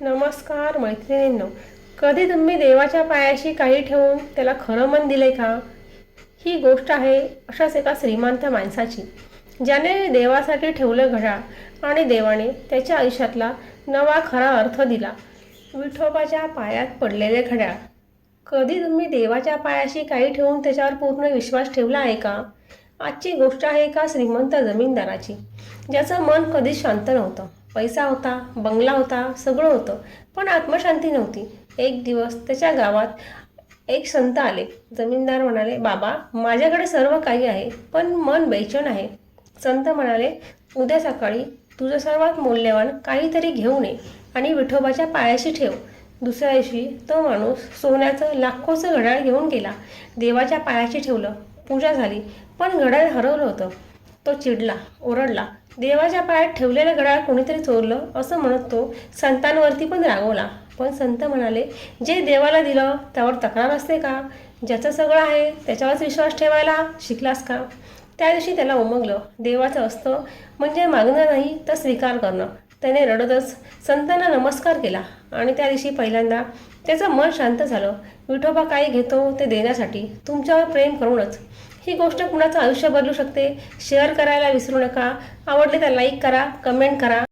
नमस्कार मैत्रिणींनो कधी तुम्ही देवाच्या पायाशी काही ठेवून त्याला खरं मन दिले का? ही गोष्ट आहे अशाच एका श्रीमंत माणसाची ज्याने देवासाठी ठेवलं घड्याळ आणि देवाने त्याच्या आयुष्यातला नवा खरा अर्थ दिला. विठोबाच्या पायात पडलेले घड्याळ. कधी तुम्ही देवाच्या पायाशी काही ठेवून त्याच्यावर पूर्ण विश्वास ठेवला आहे का? आजची गोष्ट आहे एका श्रीमंत जमीनदाराची ज्याचं मन कधीच शांत नव्हतं. पैसा होता बंगला होता सगळं होतं. पण आत्मशांती नव्हती. एक दिवस त्याच्या गावात एक संत आले. जमीनदार म्हणाले बाबा माझ्याकडे सर्व काही आहे पण मन बेचैन आहे. संत म्हणाले उद्या सकाळी तुझं सर्वात मौल्यवान काहीतरी घेऊन ये आणि विठोबाच्या पायाशी ठेव. दुसऱ्या दिवशी तो माणूस सोन्याचं लाखोचं घड्याळ घेऊन गेला. देवाच्या पायाशी ठेवलं. पूजा झाली पण घड्याळ हरवलं होतं. तो चिडला ओरडला. देवाच्या पायात ठेवलेलं घड्याळ कोणीतरी चोरलं असं म्हणत तो संतांवरती पण रागवला. पण संत म्हणाले जे देवाला दिलं त्यावर तक्रार असते का? ज्याचं सगळं आहे त्याच्यावरच विश्वास ठेवायला शिकलास का? त्या दिवशी त्याला उमगलं. देवाचं असतं म्हणजे मागणं नाही तर स्वीकार करणं. त्याने रडतच संतांना नमस्कार केला. आणि त्या दिवशी पहिल्यांदा त्याचं मन शांत झालं. विठोबा काही घेतो ते देण्यासाठी. तुमच्यावर प्रेम करूनच. ही गोष्ट कुणाचं आयुष्य बदलू शकते? शेअर करायला विसरू नका. आवडले तर लाईक करा कमेंट करा.